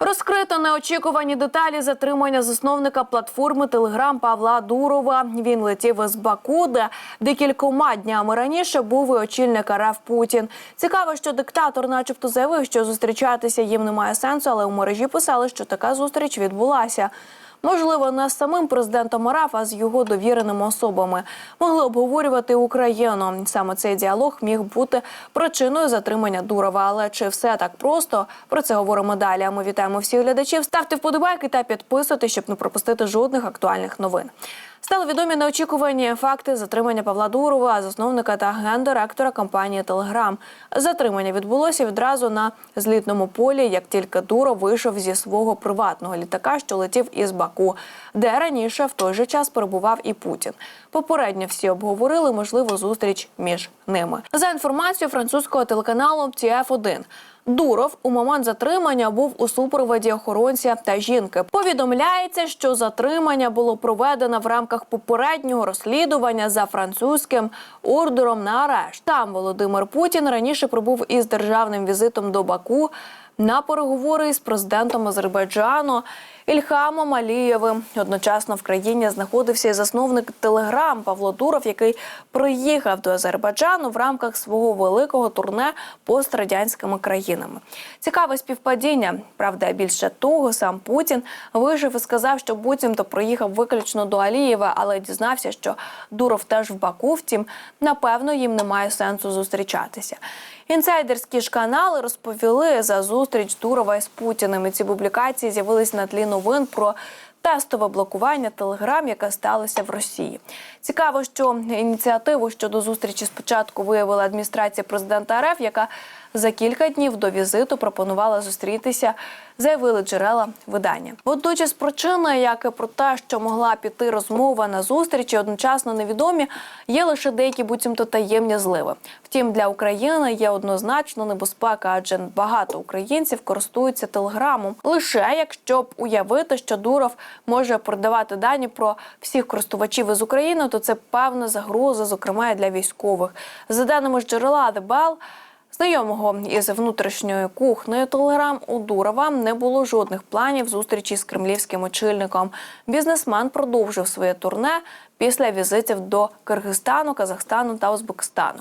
Розкрито неочікувані деталі затримання засновника платформи Телеграм Павла Дурова. Він летів із Баку, де декількома днями раніше був і очільник РФ Путін. Цікаво, що диктатор, начебто, заявив, що зустрічатися їм немає сенсу, але у мережі писали, що така зустріч відбулася. Можливо, не з самим президентом РАФ, а з його довіреними особами могли обговорювати Україну. Саме цей діалог міг бути причиною затримання Дурова. Але чи все так просто? Про це говоримо далі. А ми вітаємо всіх глядачів. Ставте вподобайки та підписуйтесь, щоб не пропустити жодних актуальних новин. Стали відомі неочікувані факти затримання Павла Дурова, засновника та гендиректора компанії Телеграм. Затримання відбулося відразу на злітному полі, як тільки Дуров вийшов зі свого приватного літака, що летів із Баку, де раніше в той же час перебував і Путін. Попередньо всі обговорили можливу зустріч між ними. За інформацією французького телеканалу TF1, Дуров у момент затримання був у супроводі охоронця та жінки. Повідомляється, що затримання було проведено в рамках попереднього розслідування за французьким ордером на арешт. Там Володимир Путін раніше прибув із державним візитом до Баку на переговори із президентом Азербайджану Ільхамом Алієвим. Одночасно в країні знаходився і засновник Телеграм Павло Дуров, який приїхав до Азербайджану в рамках свого великого турне пострадянськими країнами. Цікаве співпадіння. Правда, більше того, сам Путін вижив і сказав, що буцімто приїхав виключно до Алієва, але дізнався, що Дуров теж в Баку. Втім, напевно, їм немає сенсу зустрічатися. Інсайдерські ж канали розповіли за зустріч Дурова із Путіним. І Ці публікації з'явились на тлі новин про тестове блокування Телеграм, яке сталося в Росії. Цікаво, що ініціативу щодо зустрічі спочатку виявила адміністрація президента РФ, яка за кілька днів до візиту пропонувала зустрітися, заявили джерела видання. Водночас причиною, як і про те, що могла піти розмова на зустрічі, одночасно невідомі, є лише деякі буцімто таємні зливи. Втім, для України є однозначно небезпека, адже багато українців користуються телеграмом. Лише якщо б уявити, що Дуров може продавати дані про всіх користувачів із України, то це певна загроза, зокрема і для військових. За даними ж джерела Bell, Знайомого із внутрішньою кухнею Телеграм у Дурова не було жодних планів зустрічі з кремлівським очільником. Бізнесмен продовжив своє турне після візитів до Киргизстану, Казахстану та Узбекистану.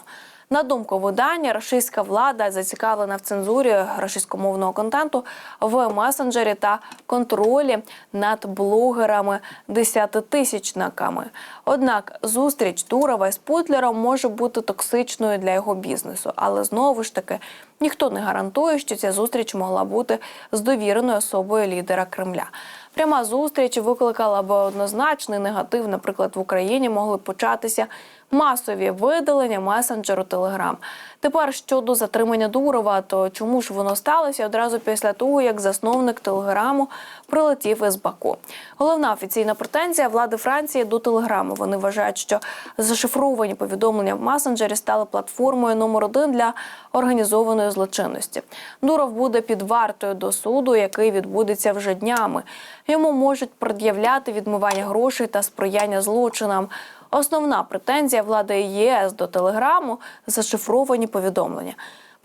На думку видання, російська влада зацікавлена в цензурі російськомовного контенту в месенджері та контролі над блогерами десятитисячниками. Однак зустріч Турова з Путлером може бути токсичною для його бізнесу, але знову ж таки ніхто не гарантує, що ця зустріч могла бути з довіреною особою лідера Кремля. Пряма зустріч викликала би однозначний негатив. Наприклад, в Україні могли початися масові видалення месенджеру Телеграм. Тепер щодо затримання Дурова, то чому ж воно сталося одразу після того, як засновник Телеграму прилетів із Баку? Головна офіційна претензія влади Франції до Телеграму. Вони вважають, що зашифровані повідомлення в месенджері стали платформою номер один для організованої злочинності. Дуров буде під вартою до суду, який відбудеться вже днями. Йому можуть пред'являти відмивання грошей та сприяння злочинам. Основна претензія влади ЄС до телеграму зашифровані повідомлення.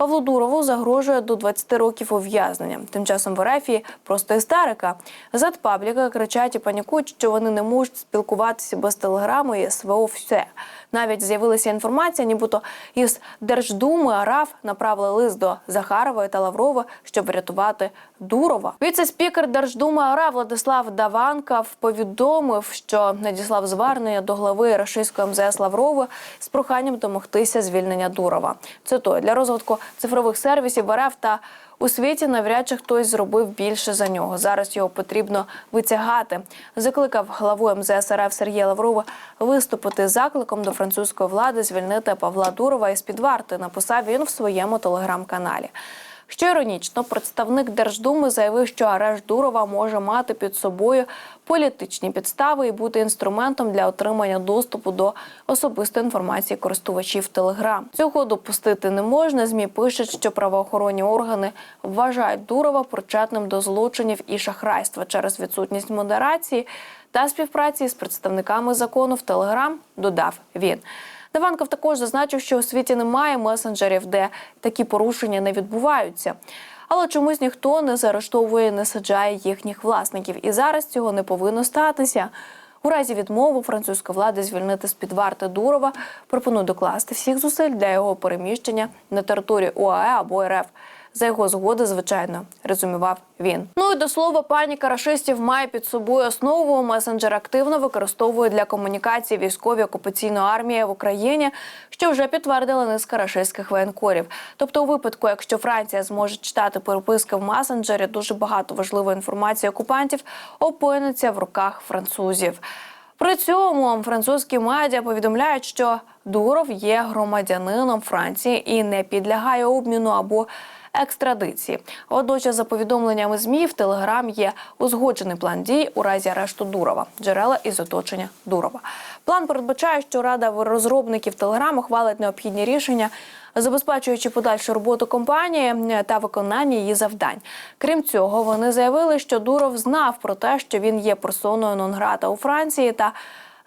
Павлу Дурову загрожує до 20 років ув'язнення. Тим часом в РФ просто істерика. Зад пабліка кричать і панікують, що вони не можуть спілкуватися без телеграму і СВО все. Навіть з'явилася інформація, нібито із Держдуми АРАФ направили лист до Захарової та Лаврова, щоб врятувати Дурова. Віце-спікер Держдуми АРА Владислав Даванков повідомив, що надіслав звернення до глави російської МЗС Лаврова з проханням домогтися звільнення Дурова. Цитую, для розвитку цифрових сервісів РФ та у світі навряд чи хтось зробив більше за нього. Зараз його потрібно витягати. Закликав главу МЗС РФ Сергія Лаврова виступити закликом до французької влади звільнити Павла Дурова із під варти. Написав він в своєму телеграм-каналі. Що іронічно, представник Держдуми заявив, що арешт Дурова може мати під собою політичні підстави і бути інструментом для отримання доступу до особистої інформації користувачів Телеграм. Цього допустити не можна. Змі пишуть, що правоохоронні органи вважають Дурова причетним до злочинів і шахрайства через відсутність модерації та співпраці з представниками закону в Телеграм. Додав він. Даванков також зазначив, що у світі немає месенджерів, де такі порушення не відбуваються. Але чомусь ніхто не заарештовує, не саджає їхніх власників. І зараз цього не повинно статися. У разі відмови французька влада звільнити з під варти Дурова пропонує докласти всіх зусиль для його переміщення на територію ОАЕ або РФ. За його згоди, звичайно, резюмував він. Ну і до слова, паніка рашистів має під собою основу. Месенджер активно використовує для комунікації військові окупаційної армії в Україні, що вже підтвердила низка рашистських воєнкорів. Тобто, у випадку, якщо Франція зможе читати переписки в месенджері, дуже багато важливої інформації окупантів опиниться в руках французів. При цьому французькі медіа повідомляють, що Дуров є громадянином Франції і не підлягає обміну або екстрадиції. Водночас, за повідомленнями ЗМІ, в Телеграм є узгоджений план дій у разі арешту Дурова, джерела із оточення Дурова. План передбачає, що рада розробників Телеграм ухвалить необхідні рішення. Забезпечуючи подальшу роботу компанії та виконання її завдань, крім цього, вони заявили, що Дуров знав про те, що він є персоною нон-грата у Франції та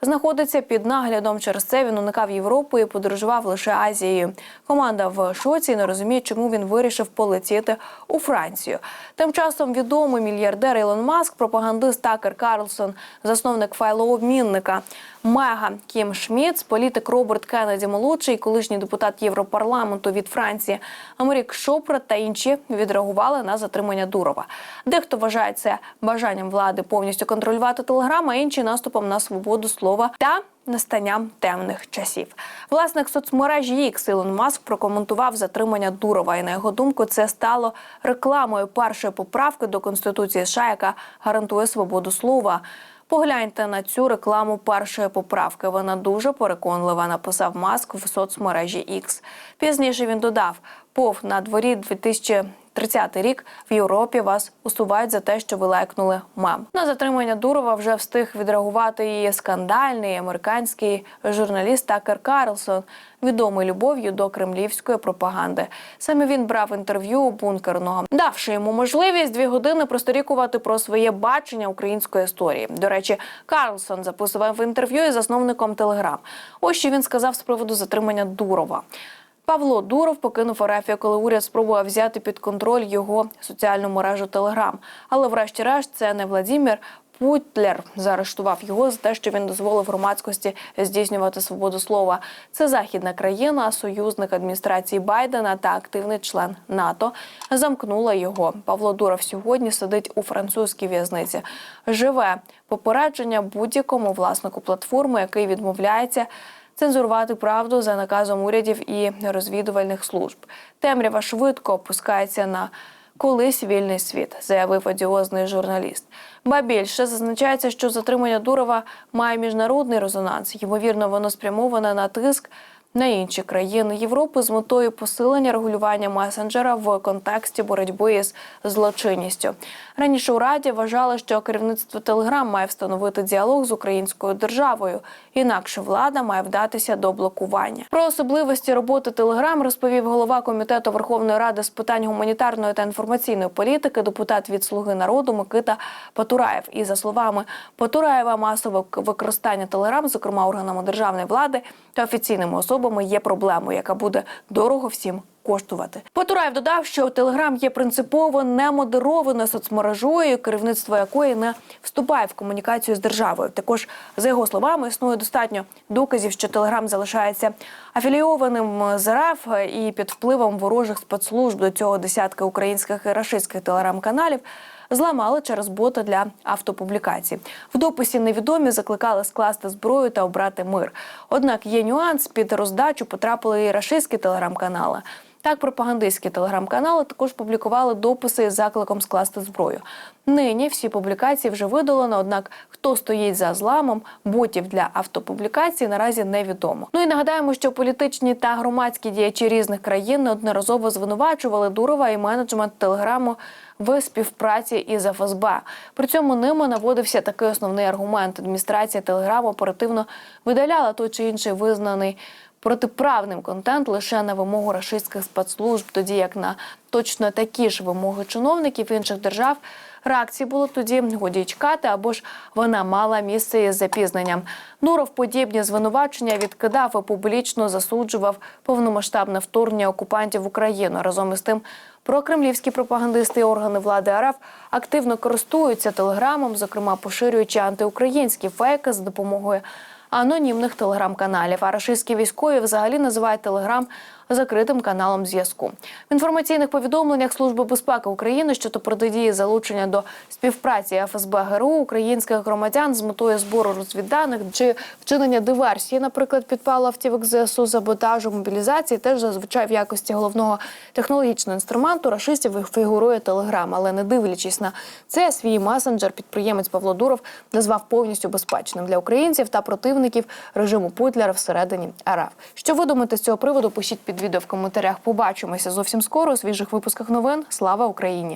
знаходиться під наглядом. Через це він уникав Європи і подорожував лише Азією. Команда в шоці не розуміє, чому він вирішив полетіти у Францію. Тим часом відомий мільярдер Ілон Маск, пропагандист Такер Карлсон, засновник файлообмінника Мега Кім Шміц, політик Роберт Кеннеді молодший, колишній депутат Європарламенту від Франції Амерік Шопра та інші відреагували на затримання Дурова. Дехто вважає це бажанням влади повністю контролювати телеграм, а інші наступом на свободу слова та настанням темних часів. Власник соцмережі X Ілон Маск прокоментував затримання Дурова. І на його думку, це стало рекламою першої поправки до конституції США, яка гарантує свободу слова. Погляньте на цю рекламу першої поправки. Вона дуже переконлива. Написав Маск в соцмережі X. Пізніше він додав: пов на дворі 2030 рік в Європі вас усувають за те, що ви лайкнули мем. На затримання Дурова вже встиг відреагувати і скандальний американський журналіст Такер Карлсон, відомий любов'ю до кремлівської пропаганди. Саме він брав інтерв'ю у бункерного, давши йому можливість дві години просторікувати про своє бачення української історії. До речі, Карлсон записував інтерв'ю із засновником Телеграм. Ось що він сказав з приводу затримання Дурова. Павло Дуров покинув Арафію, коли уряд спробував взяти під контроль його соціальну мережу Телеграм. Але, врешті-решт, це не Владімір. Путлер заарештував його за те, що він дозволив громадськості здійснювати свободу слова. Це західна країна, союзник адміністрації Байдена та активний член НАТО. Замкнула його. Павло Дуров сьогодні сидить у французькій в'язниці. Живе попередження будь-якому власнику платформи, який відмовляється цензурувати правду за наказом урядів і розвідувальних служб. Темрява швидко опускається на колись вільний світ, заявив одіозний журналіст. Ба більше зазначається, що затримання Дурова має міжнародний резонанс. Ймовірно, воно спрямоване на тиск. На інші країни Європи з метою посилення регулювання месенджера в контексті боротьби з злочинністю. Раніше у раді вважали, що керівництво Телеграм має встановити діалог з українською державою, інакше влада має вдатися до блокування. Про особливості роботи Телеграм розповів голова комітету Верховної Ради з питань гуманітарної та інформаційної політики, депутат від Слуги народу Микита Патураєв. І за словами Патураєва, масове використання Телеграм, зокрема органами державної влади та офіційними особами, є проблемою, яка буде дорого всім коштувати. Потураєв додав, що Телеграм є принципово немодерованою соцмережою, керівництво якої не вступає в комунікацію з державою. Також за його словами існує достатньо доказів, що Телеграм залишається афілійованим з РФ і під впливом ворожих спецслужб до цього десятки українських і рашистських телеграм-каналів. Зламали через бота для автопублікацій. В дописі невідомі закликали скласти зброю та обрати мир. Однак є нюанс під роздачу потрапили і рашистські телеграм-канали. Так, пропагандистські телеграм-канали також публікували дописи з закликом скласти зброю. Нині всі публікації вже видалено, однак хто стоїть за зламом ботів для автопублікації, наразі невідомо. Ну і нагадаємо, що політичні та громадські діячі різних країн неодноразово звинувачували Дурова і менеджмент телеграму в співпраці із ФСБ. При цьому ними наводився такий основний аргумент. Адміністрація телеграму оперативно видаляла той чи інший визнаний протиправним контент лише на вимогу рашистських спецслужб, тоді як на точно такі ж вимоги чиновників інших держав реакції було тоді годі чекати, або ж вона мала місце із запізненням. Дуров подібні звинувачення відкидав і публічно засуджував повномасштабне вторгнення окупантів в Україну. Разом із тим, прокремлівські пропагандисти і органи влади РФ активно користуються телеграмом, зокрема поширюючи антиукраїнські фейки за допомогою анонімних телеграм-каналів. А рашистські військові взагалі називають телеграм закритим каналом зв'язку. В інформаційних повідомленнях Служби безпеки України щодо протидії залучення до співпраці ФСБ ГРУ українських громадян з метою збору розвідданих чи вчинення диверсії, наприклад, підпалу автівок ЗСУ, саботажу, мобілізації, теж зазвичай в якості головного технологічного інструменту рашистів фігурує телеграм. Але не дивлячись на це, свій месенджер підприємець Павло Дуров назвав повністю безпечним для українців та противників режиму Путлера всередині РФ. Що ви думаєте з цього приводу? Пишіть під відео в коментарях. Побачимося зовсім скоро у свіжих випусках новин. Слава Україні!